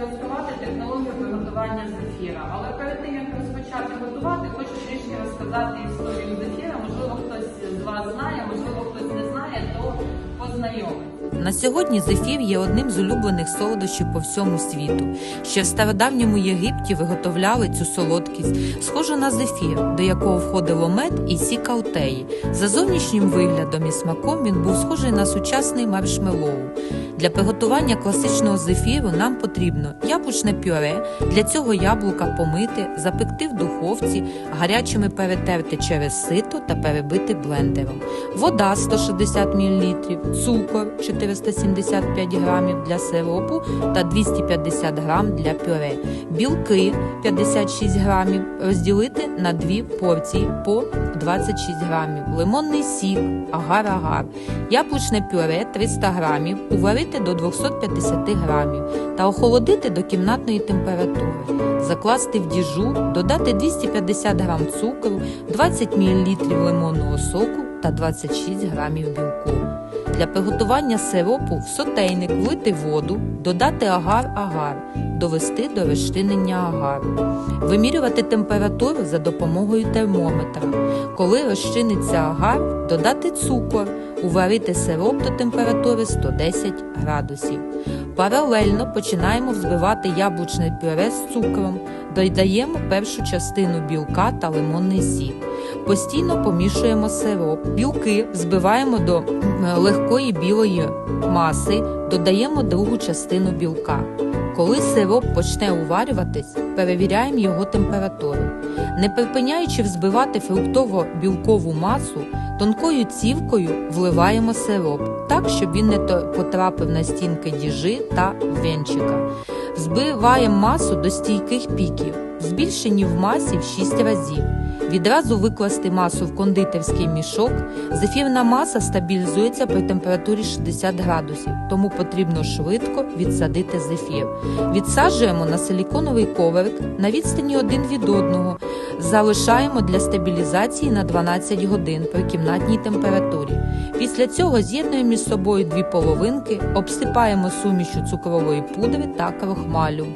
продемонструвати технологію приготування зефіра. Але перед тим, як розпочати готувати, хочу трішки розказати історію зефіра. Можливо, хтось з вас знає, можливо, хтось не знає, то на сьогодні зефір є одним з улюблених солодощів по всьому світу. Ще в стародавньому Єгипті виготовляли цю солодкість, схожу на зефір, до якого входило мед і сік аутеї. За зовнішнім виглядом і смаком він був схожий на сучасний маршмеллоу. Для приготування класичного зефіру нам потрібно яблучне пюре. Для цього яблука помити, запекти в духовці, гарячими перетерти через сито та перебити блендером. Вода 160 мл, цукор 475 грамів для сиропу та 250 грам для пюре. Білки 56 грамів розділити на дві порції по 26 грамів. Лимонний сік, агар-агар. Яблучне пюре 300 грамів, уварити до 250 грамів та охолодити до кімнатної температури. Закласти в діжу, додати 250 грам цукру, 20 мл лимонного соку та 26 грамів білку. Для приготування сиропу в сотейник влити воду, додати агар-агар, довести до розчинення агару. Вимірювати температуру за допомогою термометра. Коли розчиниться агар, додати цукор, уварити сироп до температури 110 градусів. Паралельно починаємо взбивати яблучне пюре з цукром, додаємо першу частину білка та лимонний сік. Постійно помішуємо сироп. Білки взбиваємо до легкої білої маси, додаємо другу частину білка. Коли сироп почне уварюватись, перевіряємо його температуру. Не припиняючи взбивати фруктово-білкову масу, тонкою цівкою вливаємо сироп, так, щоб він не потрапив на стінки діжи та венчика. Збиваємо масу до стійких піків, збільшені в масі в 6 разів. Відразу викласти масу в кондитерський мішок. Зефірна маса стабілізується при температурі 60 градусів, тому потрібно швидко відсадити зефір. Відсаджуємо на силіконовий коврик на відстані один від одного. Залишаємо для стабілізації на 12 годин при кімнатній температурі. Після цього з'єднуємо між собою дві половинки, обсипаємо сумішю цукрової пудри та крохмалю.